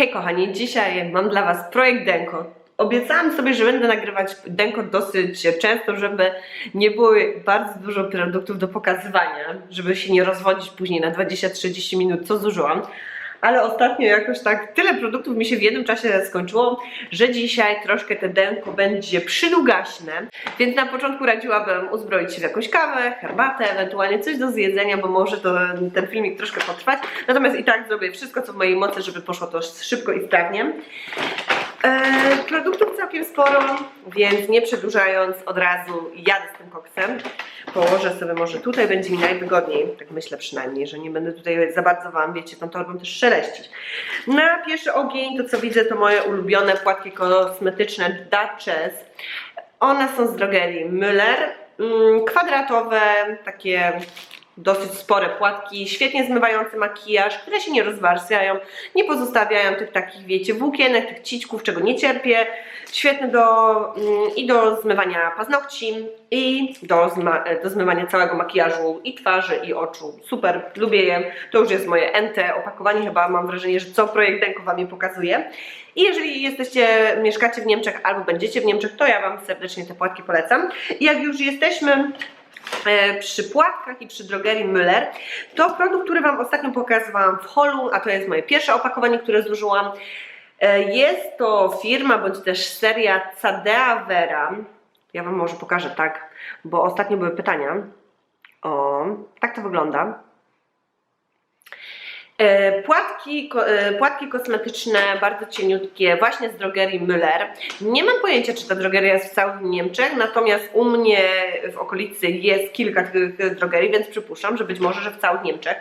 Hej kochani, dzisiaj mam dla Was projekt Denko. Obiecałam sobie, że będę nagrywać Denko dosyć często, żeby nie było bardzo dużo produktów do pokazywania, żeby się nie rozwodzić później na 20-30 minut, co zużyłam. Ale ostatnio jakoś tak tyle produktów mi się w jednym czasie skończyło, że dzisiaj troszkę te denko będzie przydługaśne. Więc na początku radziłabym uzbroić się w jakąś kawę, herbatę, ewentualnie coś do zjedzenia, bo może to ten filmik troszkę potrwać. Natomiast i tak zrobię wszystko, co w mojej mocy, żeby poszło to szybko i sprawnie. Eee, produktów całkiem sporo, więc nie przedłużając od razu jadę z tym koksem. Położę sobie może tutaj, będzie mi najwygodniej, tak myślę przynajmniej, że nie będę tutaj za bardzo Wam, wiecie, tą torbą też szeleścić. Na pierwszy ogień to co widzę to moje ulubione płatki kosmetyczne Duchess. One są z drogerii Müller, mm, kwadratowe, takie dosyć spore płatki, świetnie zmywające makijaż, które się nie rozwarstwiają, nie pozostawiają tych takich, wiecie, włókienek, tych cićków, czego nie cierpię. Świetne do, mm, i do zmywania paznokci, i do, zma, do zmywania całego makijażu i twarzy, i oczu. Super, lubię je. To już jest moje NT opakowanie, chyba mam wrażenie, że co projekt Denko Wam je pokazuje. I jeżeli jesteście, mieszkacie w Niemczech albo będziecie w Niemczech, to ja Wam serdecznie te płatki polecam. I jak już jesteśmy e, przy płatkach i przy drogerii Müller, to produkt, który Wam ostatnio pokazywałam w holu, a to jest moje pierwsze opakowanie, które zużyłam. E, Jest to firma, bądź też seria Cadea Vera. Ja Wam może pokażę tak, bo ostatnio były pytania. O, tak to wygląda. E, Płatki, e, płatki kosmetyczne, bardzo cieniutkie, właśnie z drogerii Müller. Nie mam pojęcia, czy ta drogeria jest w całych Niemczech, natomiast u mnie w okolicy jest kilka tych drogerii, więc przypuszczam, że być może, że w całych Niemczech.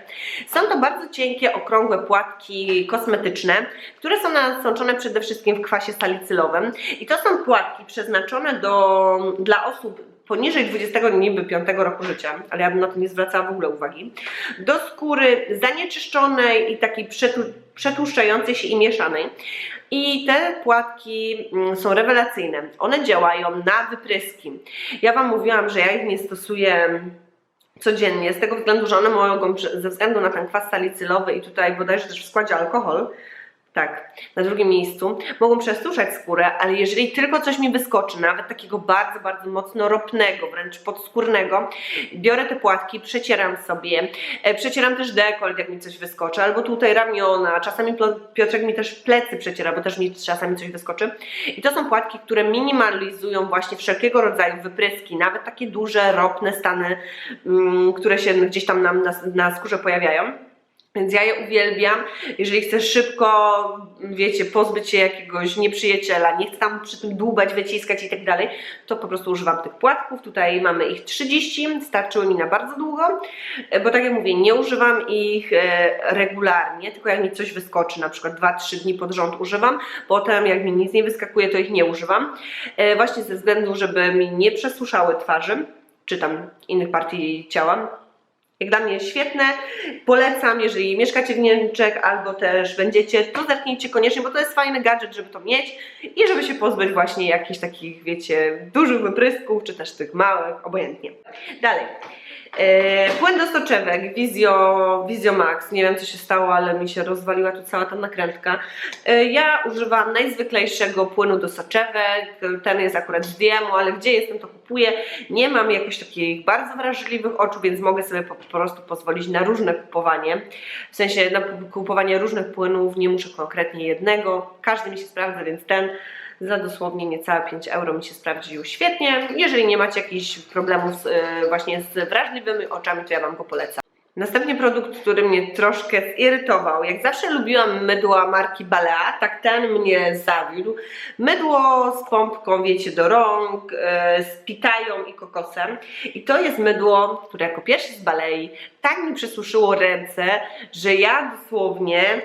Są to bardzo cienkie, okrągłe płatki kosmetyczne, które są nasączone przede wszystkim w kwasie salicylowym. I to są płatki przeznaczone do, dla osób poniżej 20 niby 5 roku życia, ale ja bym na to nie zwracała w ogóle uwagi, do skóry zanieczyszczonej i takiej przetłuszczającej się i mieszanej. I te płatki mm, są rewelacyjne. One działają na wypryski. Ja Wam mówiłam, że ja ich nie stosuję codziennie, z tego względu, że one mogą, ze względu na ten kwas salicylowy i tutaj bodajże też w składzie alkohol, tak, na drugim miejscu, mogą przesuszać skórę, ale jeżeli tylko coś mi wyskoczy, nawet takiego bardzo, bardzo mocno ropnego, wręcz podskórnego, biorę te płatki, przecieram sobie, e, przecieram też dekolt, jak mi coś wyskoczy, albo tutaj ramiona, czasami Piotrek mi też plecy przeciera, bo też mi czasami coś wyskoczy. I to są płatki, które minimalizują właśnie wszelkiego rodzaju wypryski, nawet takie duże, ropne stany, mm, które się gdzieś tam nam na, na skórze pojawiają. Więc ja je uwielbiam. Jeżeli chcę szybko, wiecie, pozbyć się jakiegoś nieprzyjaciela, nie chcę tam przy tym dłubać, wyciskać i tak dalej, to po prostu używam tych płatków. Tutaj mamy ich 30, starczyły mi na bardzo długo, e, bo tak jak mówię, nie używam ich e, regularnie, tylko jak mi coś wyskoczy, na przykład 2-3 dni pod rząd używam, potem jak mi nic nie wyskakuje, to ich nie używam. E, Właśnie ze względu, żeby mi nie przesuszały twarzy, czy tam innych partii ciała. Jak dla mnie świetne, polecam, jeżeli mieszkacie w Niemczech albo też będziecie, to zerknijcie koniecznie, bo to jest fajny gadżet, żeby to mieć i żeby się pozbyć właśnie jakichś takich, wiecie, dużych wyprysków, czy też tych małych, obojętnie. Dalej. E, płyn do soczewek Vizio, Vizio Max. Nie wiem co się stało, ale mi się rozwaliła tu cała ta nakrętka. E, ja używam najzwyklejszego płynu do soczewek. Ten jest akurat z Diemu, ale gdzie jestem to kupuję. Nie mam jakoś takich bardzo wrażliwych oczu, więc mogę sobie po, po prostu pozwolić na różne kupowanie. W sensie na kupowanie różnych płynów, nie muszę konkretnie jednego. Każdy mi się sprawdza, więc ten za dosłownie niecałe 5 euro mi się sprawdził świetnie. Jeżeli nie macie jakichś problemów z, y, właśnie z wrażliwymi oczami, to ja Wam go polecam. Następnie produkt, który mnie troszkę zirytował. Jak zawsze lubiłam mydła marki Balea, tak ten mnie zawiódł. Mydło z pompką, wiecie, do rąk, e, z pitają i kokosem. I to jest mydło, które jako pierwsze z Balei tak mi przesuszyło ręce, że ja dosłownie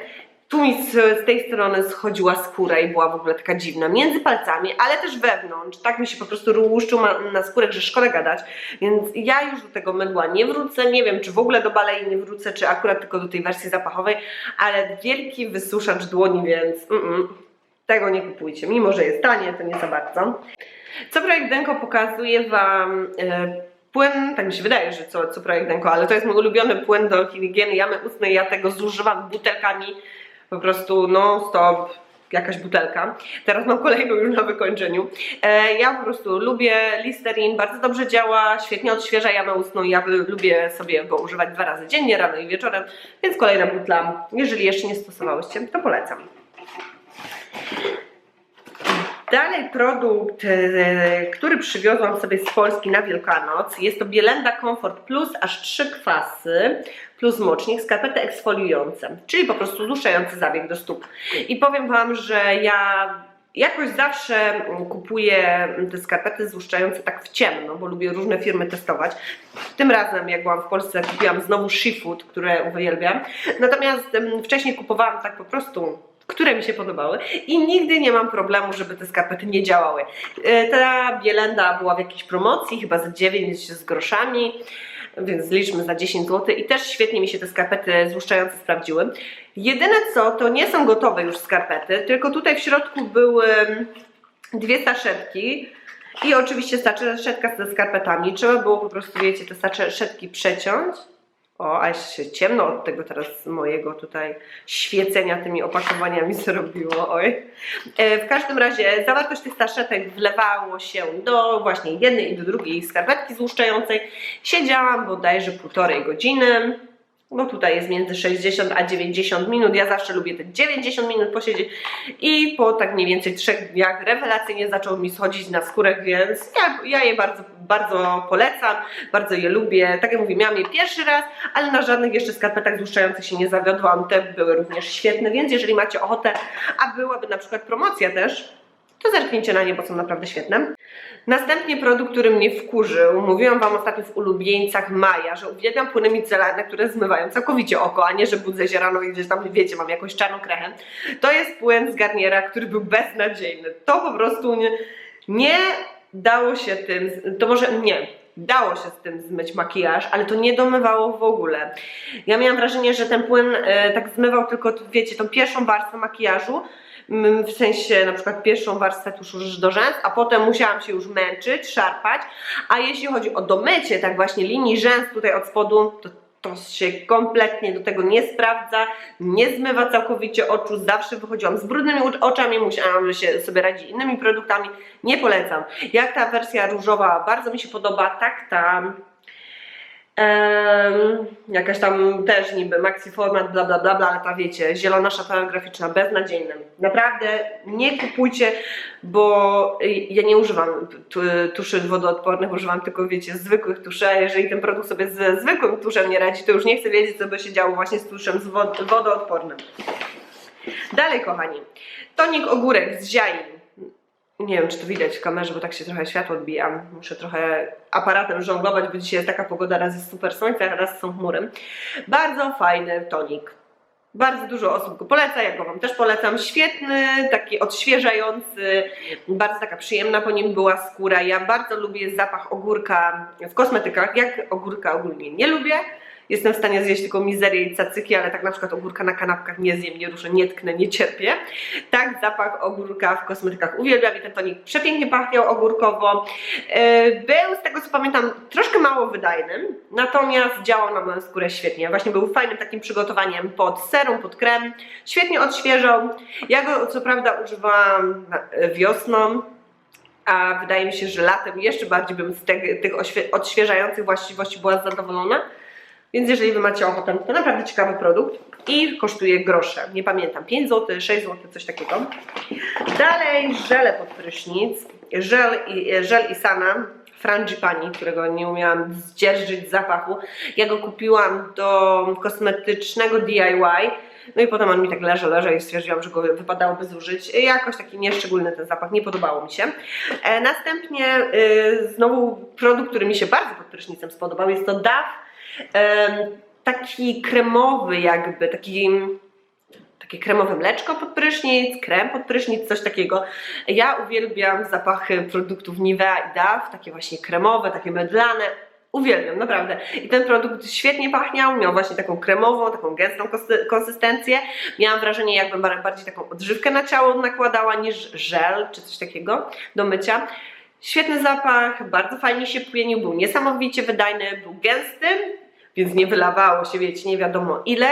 tu mi z, z tej strony schodziła skóra i była w ogóle taka dziwna, między palcami, ale też wewnątrz. Tak mi się po prostu łuszczył ma- na skórę, że szkoda gadać. Więc ja już do tego mydła nie wrócę. Nie wiem, czy w ogóle do balei nie wrócę, czy akurat tylko do tej wersji zapachowej, ale wielki wysuszacz dłoni, więc mm-mm, tego nie kupujcie. Mimo, że jest tanie, to nie za bardzo. Co projekt Denko pokazuje Wam. E, Płyn, tak mi się wydaje, że co, co projekt Denko, ale to jest mój ulubiony płyn do higieny jamy ustnej. Ja tego zużywam butelkami po prostu non stop jakaś butelka. Teraz mam kolejną już na wykończeniu. E, ja po prostu lubię Listerin, bardzo dobrze działa, świetnie odświeża jamę ustną. Ja lubię sobie go używać dwa razy dziennie, rano i wieczorem, więc kolejna butla. Jeżeli jeszcze nie stosowałyście, to polecam. Dalej produkt, e, który przywiozłam sobie z Polski na Wielkanoc. Jest to Bielenda Comfort Plus, aż trzy kwasy plus mocznik, skarpety eksfoliujące, czyli po prostu złuszczający zabieg do stóp. I powiem Wam, że ja jakoś zawsze mm, kupuję te skarpety złuszczające tak w ciemno, bo lubię różne firmy testować. Tym razem, jak byłam w Polsce, kupiłam znowu Seafood, które uwielbiam. Natomiast em, wcześniej kupowałam tak po prostu które mi się podobały i nigdy nie mam problemu, żeby te skarpety nie działały. E, Ta bielenda była w jakiejś promocji, chyba za 9 z groszami, więc zliczmy za 10 zł i też świetnie mi się te skarpety złuszczające sprawdziły. Jedyne co, to nie są gotowe już skarpety, tylko tutaj w środku były dwie saszetki i oczywiście saszetka ze skarpetami. Trzeba było po prostu, wiecie, te saszetki przeciąć. O, a się ciemno od tego teraz mojego tutaj świecenia tymi opakowaniami zrobiło, oj. E, w każdym razie zawartość tych saszetek wlewało się do właśnie jednej i do drugiej skarpetki złuszczającej. Siedziałam bodajże półtorej godziny. No tutaj jest między 60 a 90 minut. Ja zawsze lubię te 90 minut posiedzieć i po tak mniej więcej trzech dniach rewelacyjnie zaczął mi schodzić na skórek, więc ja, ja je bardzo, bardzo polecam, bardzo je lubię. Tak jak mówię, miałam je pierwszy raz, ale na żadnych jeszcze skarpetach złuszczających się nie zawiodłam. Te były również świetne, więc jeżeli macie ochotę, a byłaby na przykład promocja też, to zerknijcie na nie, bo są naprawdę świetne. Następnie produkt, który mnie wkurzył, mówiłam Wam ostatnio w ulubieńcach Maja, że uwielbiam płyny micelarne, które zmywają całkowicie oko, a nie, że budzę się rano i gdzieś tam, wiecie, mam jakąś czarną krechę. To jest płyn z Garniera, który był beznadziejny. To po prostu nie, nie dało się tym, to może nie, dało się z tym zmyć makijaż, ale to nie domywało w ogóle. Ja miałam wrażenie, że ten płyn e, tak zmywał tylko, wiecie, tą pierwszą warstwę makijażu, Mm, w sensie na przykład pierwszą warstwę tuszu do rzęs, a potem musiałam się już męczyć, szarpać, a jeśli chodzi o domycie tak właśnie linii rzęs tutaj od spodu, to to się kompletnie do tego nie sprawdza, nie zmywa całkowicie oczu, zawsze wychodziłam z brudnymi oczami, musiałam się sobie radzić innymi produktami, nie polecam. Jak ta wersja różowa bardzo mi się podoba, tak ta Em, jakaś tam też niby maxi format, bla bla bla, bla ale ta wiecie, zielona szatana graficzna, beznadziejna. Naprawdę nie kupujcie, bo ja nie używam tu- tuszy wodoodpornych, używam tylko wiecie, zwykłych tuszy, a jeżeli ten produkt sobie ze zwykłym tuszem nie radzi, to już nie chcę wiedzieć, co by się działo właśnie z tuszem z wod- wodoodpornym. Dalej kochani, tonik ogórek z ziai. Nie wiem, czy to widać w kamerze, bo tak się trochę światło odbija. Muszę trochę aparatem żonglować, bo dzisiaj jest taka pogoda, raz jest super słońce, raz są chmury. Bardzo fajny tonik. Bardzo dużo osób go poleca, ja go Wam też polecam. Świetny, taki odświeżający, bardzo taka przyjemna po nim była skóra. Ja bardzo lubię zapach ogórka w kosmetykach. Jak ogórka ogólnie nie lubię, Jestem w stanie zjeść tylko mizerię i cacyki, ale tak na przykład ogórka na kanapkach nie zjem, nie ruszę, nie tknę, nie cierpię. Tak, zapach ogórka w kosmetykach uwielbiam i ten tonik przepięknie pachniał ogórkowo. Yy, Był, z tego co pamiętam, troszkę mało wydajny, natomiast działał na moją skórę świetnie. Właśnie był fajnym takim przygotowaniem pod serum, pod krem. Świetnie odświeżał. Ja go co prawda używałam na- wiosną, a wydaje mi się, że latem jeszcze bardziej bym z tych odświeżających właściwości była zadowolona. Więc jeżeli Wy macie ochotę, to naprawdę ciekawy produkt i kosztuje grosze. Nie pamiętam, 5 zł, 6 zł, coś takiego. Dalej żele pod prysznic. Żel, i- żel Isana Frangipani, którego nie umiałam zdzierżyć zapachu. Ja go kupiłam do kosmetycznego DIY. No i potem on mi tak leży, leży i stwierdziłam, że go wypadałoby zużyć. Jakoś taki nieszczególny ten zapach, nie podobało mi się. E, następnie y, znowu produkt, który mi się bardzo pod prysznicem spodobał, jest to DAF taki kremowy jakby, taki takie kremowe mleczko pod prysznic, krem pod prysznic, coś takiego. Ja uwielbiam zapachy produktów Nivea i DAF, takie właśnie kremowe, takie mydlane. Uwielbiam, naprawdę. I ten produkt świetnie pachniał, miał właśnie taką kremową, taką gęstą konsy- konsystencję. Miałam wrażenie, jakbym bar- bardziej taką odżywkę na ciało nakładała niż żel czy coś takiego do mycia. Świetny zapach, bardzo fajnie się pienił, był niesamowicie wydajny, był gęsty, więc nie wylawało się, wiecie, nie wiadomo ile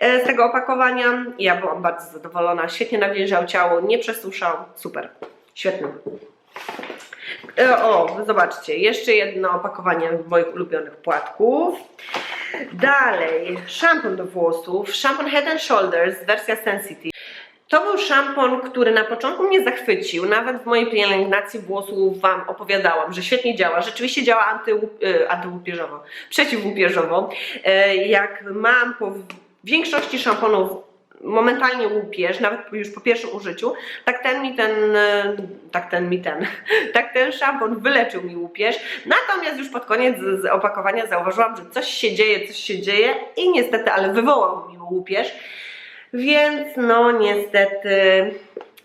e, z tego opakowania. Ja byłam bardzo zadowolona, świetnie nawilżał ciało, nie przesuszał, super, świetny. E, O, zobaczcie, jeszcze jedno opakowanie moich ulubionych płatków. Dalej, szampon do włosów, szampon Head and Shoulders, wersja Sensitive. To był szampon, który na początku mnie zachwycił. Nawet w mojej pielęgnacji włosów Wam opowiadałam, że świetnie działa. Rzeczywiście działa antyłup, y, antyłupieżowo, przeciwłupieżowo. E, Jak mam po większości szamponów momentalnie łupież, nawet już po pierwszym użyciu, tak ten mi ten, e, tak ten mi ten, tak ten szampon wyleczył mi łupież. Natomiast już pod koniec z opakowania zauważyłam, że coś się dzieje, coś się dzieje i niestety, ale wywołał mi łupież. Więc no niestety,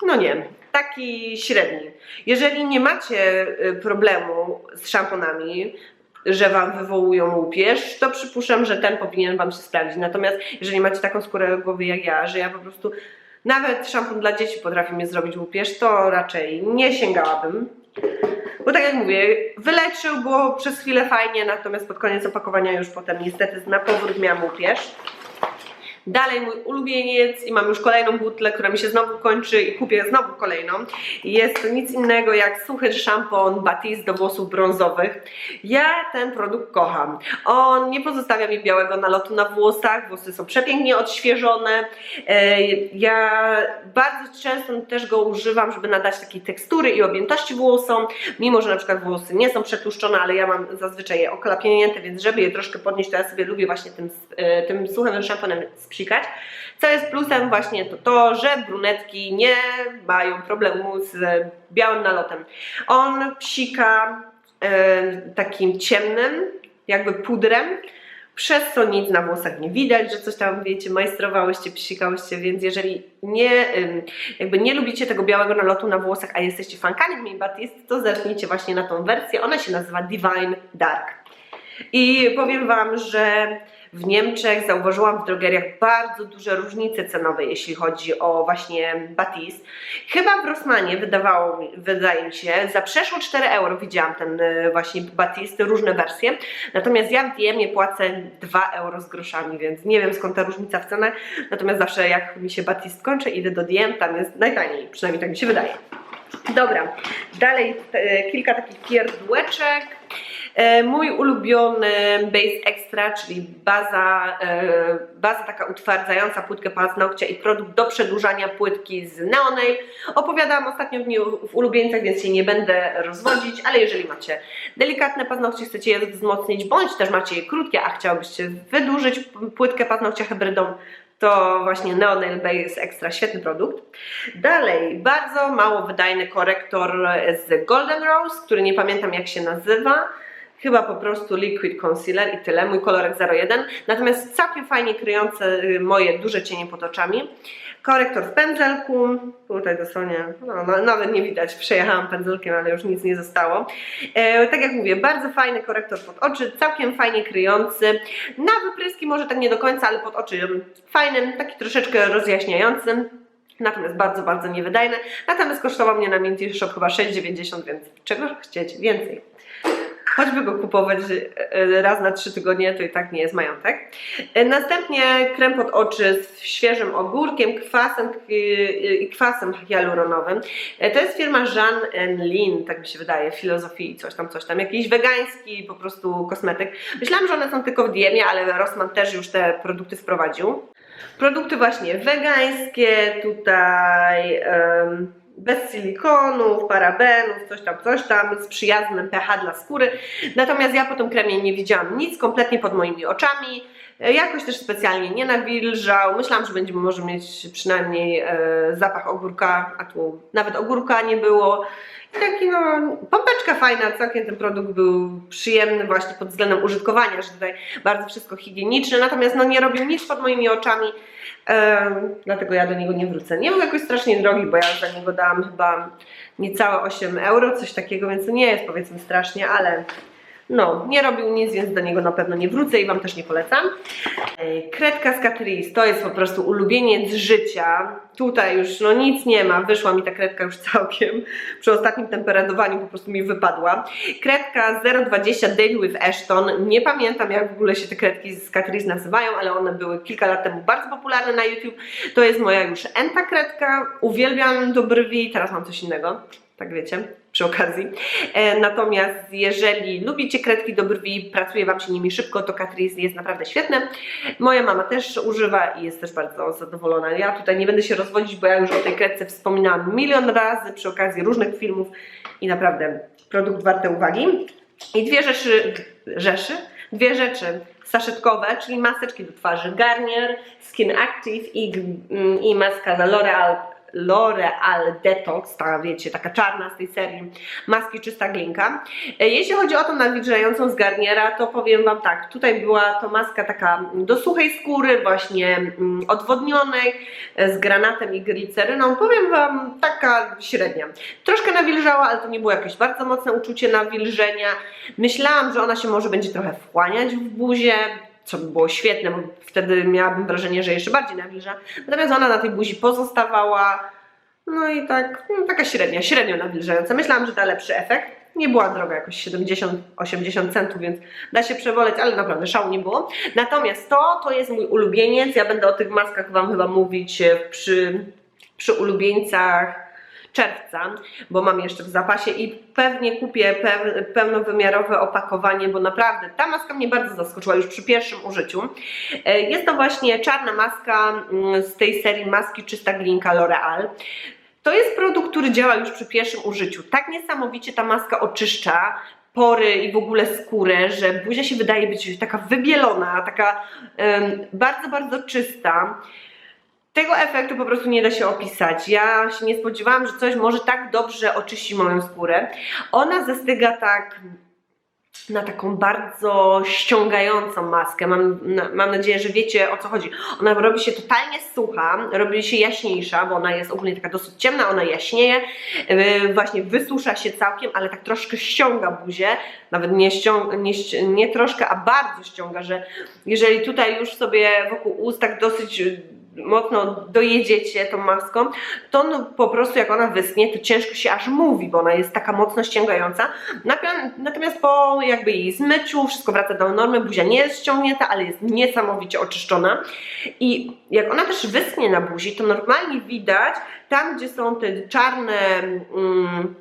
no nie, taki średni. Jeżeli nie macie y, problemu z szamponami, że Wam wywołują łupież, to przypuszczam, że ten powinien Wam się sprawdzić. Natomiast jeżeli macie taką skórę głowy jak ja, że ja po prostu nawet szampon dla dzieci potrafi mnie zrobić łupież, to raczej nie sięgałabym. Bo tak jak mówię, wyleczył, było przez chwilę fajnie, natomiast pod koniec opakowania już potem niestety na powrót miałam łupież. Dalej mój ulubieniec i mam już kolejną butlę, która mi się znowu kończy i kupię znowu kolejną. Jest to nic innego jak suchy szampon Batiste do włosów brązowych. Ja ten produkt kocham. On nie pozostawia mi białego nalotu na włosach, włosy są przepięknie odświeżone. E, Ja bardzo często też go używam, żeby nadać takiej tekstury i objętości włosom, mimo że na przykład włosy nie są przetłuszczone, ale ja mam zazwyczaj je oklapienięte, więc żeby je troszkę podnieść, to ja sobie lubię właśnie tym, e, tym suchym szamponem spsikać. Co jest plusem właśnie to to, że brunetki nie mają problemu z białym nalotem. On psika e, takim ciemnym, jakby pudrem, przez co nic na włosach nie widać, że coś tam, wiecie, majstrowałyście, psikałyście, więc jeżeli nie, jakby nie lubicie tego białego nalotu na włosach, a jesteście fankami Mi Batiste, to zacznijcie właśnie na tą wersję. Ona się nazywa Divine Dark. I powiem Wam, że w Niemczech zauważyłam w drogeriach bardzo duże różnice cenowe, jeśli chodzi o właśnie Batiste. Chyba w Rossmanie wydawało mi, wydaje mi się, za przeszło 4 euro widziałam ten e, właśnie Batiste, różne wersje. Natomiast ja w DM płacę 2 euro z groszami, więc nie wiem skąd ta różnica w cenach. Natomiast zawsze jak mi się Batiste kończy, idę do DM, tam jest najtaniej, przynajmniej tak mi się wydaje. Dobra, dalej e, kilka takich pierdółeczek. E, Mój ulubiony Base Extra, czyli baza, e, baza taka utwardzająca płytkę paznokcia i produkt do przedłużania płytki z Neonail. Opowiadałam ostatnio w, w ulubieńcach, więc się nie będę rozwodzić, ale jeżeli macie delikatne paznokcie, chcecie je wzmocnić, bądź też macie je krótkie, a chciałobyście wydłużyć płytkę paznokcia hybrydą, to właśnie Neonail Base Extra, świetny produkt. Dalej, bardzo mało wydajny korektor z Golden Rose, który nie pamiętam jak się nazywa. Chyba po prostu Liquid Concealer i tyle, mój kolorek 01. Natomiast całkiem fajnie kryjące y, moje duże cienie pod oczami. Korektor w pędzelku, tutaj dosłownie, no, no, nawet nie widać, przejechałam pędzelkiem, ale już nic nie zostało. E, tak jak mówię, bardzo fajny korektor pod oczy, całkiem fajnie kryjący. Na wypryski może tak nie do końca, ale pod oczy fajnym, taki troszeczkę rozjaśniającym. Natomiast bardzo, bardzo niewydajny. Natomiast kosztował mnie na Minty Shop chyba 6,90, więc czego chcieć więcej. Choćby go kupować e, raz na trzy tygodnie, to i tak nie jest majątek. E, Następnie krem pod oczy z świeżym ogórkiem, kwasem e, i kwasem hialuronowym. To jest firma Jean Lin, tak mi się wydaje, filozofii, coś tam, coś tam. Jakiś wegański po prostu kosmetyk. Myślałam, że one są tylko w Diemie, ale Rossmann też już te produkty wprowadził. Produkty właśnie wegańskie, tutaj bez silikonów, parabenów, coś tam, coś tam, z przyjaznym pH dla skóry. Natomiast ja po tym kremie nie widziałam nic, kompletnie pod moimi oczami. E, Jakoś też specjalnie nie nawilżał. Myślałam, że będzie może mieć przynajmniej e, zapach ogórka, a tu nawet ogórka nie było. I taki no, pompeczka fajna, całkiem ten produkt był przyjemny właśnie pod względem użytkowania, że tutaj bardzo wszystko higieniczne, natomiast no nie robił nic pod moimi oczami, em, dlatego ja do niego nie wrócę. Nie był jakoś strasznie drogi, bo ja za niego dałam chyba niecałe 8 euro, coś takiego, więc nie jest powiedzmy strasznie, ale No, nie robił nic, więc do niego na pewno nie wrócę i Wam też nie polecam. Kredka z Catrice to jest po prostu ulubieniec życia. Tutaj już no nic nie ma, wyszła mi ta kredka już całkiem. Przy ostatnim temperadowaniu po prostu mi wypadła. Kredka 020 Date with Ashton. Nie pamiętam jak w ogóle się te kredki z Catrice nazywają, ale one były kilka lat temu bardzo popularne na YouTube. To jest moja już enta kredka. Uwielbiam do brwi, teraz mam coś innego. Tak wiecie, przy okazji. E, natomiast jeżeli lubicie kredki do brwi, pracuje Wam się nimi szybko, to Catrice jest naprawdę świetne. Moja mama też używa i jest też bardzo zadowolona. Ja tutaj nie będę się rozwodzić, bo ja już o tej kredce wspominałam milion razy przy okazji różnych filmów i naprawdę produkt warty uwagi. I dwie rzeczy, rzeczy, dwie rzeczy saszetkowe, czyli maseczki do twarzy Garnier, Skin Active i, mm, i maska za L'Oreal L'Oreal Detox, ta wiecie, taka czarna z tej serii maski czysta glinka. E, Jeśli chodzi o tą nawilżającą z Garniera, to powiem Wam tak, tutaj była to maska taka do suchej skóry, właśnie mm, odwodnionej, e, z granatem i gliceryną. Powiem Wam, taka średnia. Troszkę nawilżała, ale to nie było jakieś bardzo mocne uczucie nawilżenia. Myślałam, że ona się może będzie trochę wchłaniać w buzie, co by było świetne, bo wtedy miałabym wrażenie, że jeszcze bardziej nawilża. Natomiast ona na tej buzi pozostawała, no i tak, no, taka średnia, średnio nawilżająca. Myślałam, że da lepszy efekt. Nie była droga, jakoś 70-80 centów, więc da się przewoleć, ale naprawdę szału nie było. Natomiast to, to jest mój ulubieniec. Ja będę o tych maskach Wam chyba mówić e, przy, przy ulubieńcach czerwca, bo mam jeszcze w zapasie i pewnie kupię pe pełnowymiarowe opakowanie, bo naprawdę ta maska mnie bardzo zaskoczyła już przy pierwszym użyciu. E, Jest to właśnie czarna maska mm, z tej serii maski czysta glinka L'Oreal. To jest produkt, który działa już przy pierwszym użyciu. Tak niesamowicie ta maska oczyszcza pory i w ogóle skórę, że buzia się wydaje być taka wybielona, taka bardzo, bardzo czysta. Tego efektu po prostu nie da się opisać. Ja się nie spodziewałam, że coś może tak dobrze oczyści moją skórę. Ona zastyga tak na taką bardzo ściągającą maskę. Mam, na, mam nadzieję, że wiecie o co chodzi. Ona robi się totalnie sucha, robi się jaśniejsza, bo ona jest ogólnie taka dosyć ciemna, ona jaśnieje, yy, właśnie wysusza się całkiem, ale tak troszkę ściąga buzię, nawet nie, ściąga, nie, nie troszkę, a bardzo ściąga, że jeżeli tutaj już sobie wokół ust tak dosyć mocno dojedziecie tą maską, to no, po prostu jak ona wyschnie, to ciężko się aż mówi, bo ona jest taka mocno ściągająca. Natomiast po jakby jej zmyciu wszystko wraca do normy, buzia nie jest ściągnięta, ale jest niesamowicie oczyszczona. I jak ona też wyschnie na buzi, to normalnie widać tam, gdzie są te czarne mm,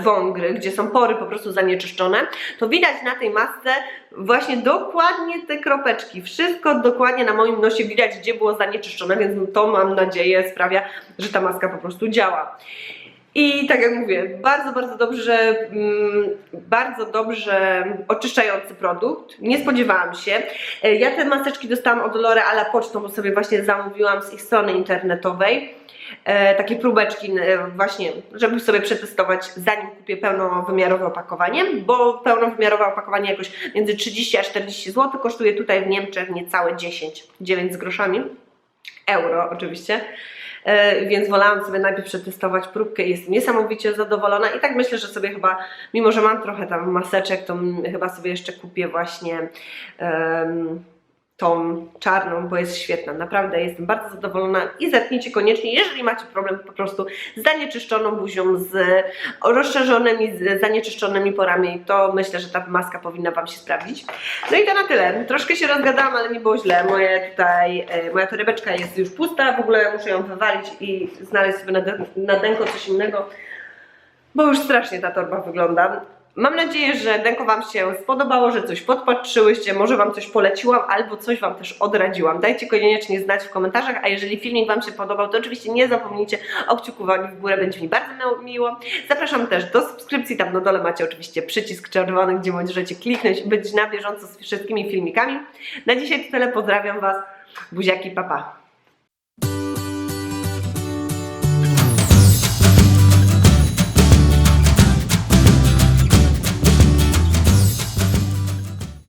wągry, gdzie są pory po prostu zanieczyszczone, to widać na tej masce właśnie dokładnie te kropeczki. Wszystko dokładnie na moim nosie widać, gdzie było zanieczyszczone, więc to mam nadzieję sprawia, że ta maska po prostu działa. I tak jak mówię, bardzo, bardzo dobrze, mm, bardzo dobrze oczyszczający produkt. Nie spodziewałam się. E, Ja te maseczki dostałam od L'Oreala pocztą, bo sobie właśnie zamówiłam z ich strony internetowej. E, takie próbeczki e, właśnie, żeby sobie przetestować zanim kupię pełnowymiarowe opakowanie, bo pełnowymiarowe opakowanie jakoś między 30 a 40 zł kosztuje tutaj w Niemczech niecałe 10, 9 z groszami euro oczywiście. E, Więc wolałam sobie najpierw przetestować próbkę i jestem niesamowicie zadowolona. I tak myślę, że sobie chyba, mimo że mam trochę tam maseczek, to chyba sobie jeszcze kupię właśnie tą czarną, bo jest świetna. Naprawdę jestem bardzo zadowolona i zerknijcie koniecznie, jeżeli macie problem po prostu z zanieczyszczoną buzią, z rozszerzonymi, z zanieczyszczonymi porami, to myślę, że ta maska powinna Wam się sprawdzić. No i to na tyle. Troszkę się rozgadałam, ale nie było źle. Moje tutaj, e, moja torebeczka jest już pusta, w ogóle muszę ją wywalić i znaleźć sobie na, na denko coś innego, bo już strasznie ta torba wygląda. Mam nadzieję, że Denko Wam się spodobało, że coś podpatrzyłyście, może Wam coś poleciłam albo coś Wam też odradziłam. Dajcie koniecznie znać w komentarzach, a jeżeli filmik Wam się podobał, to oczywiście nie zapomnijcie o kciukowaniu w górę, będzie mi bardzo miło-. Zapraszam też do subskrypcji, tam na dole macie oczywiście przycisk czerwony, gdzie możecie kliknąć i być na bieżąco z wszystkimi filmikami. Na dzisiaj to tyle, pozdrawiam Was, buziaki, papa. Pa.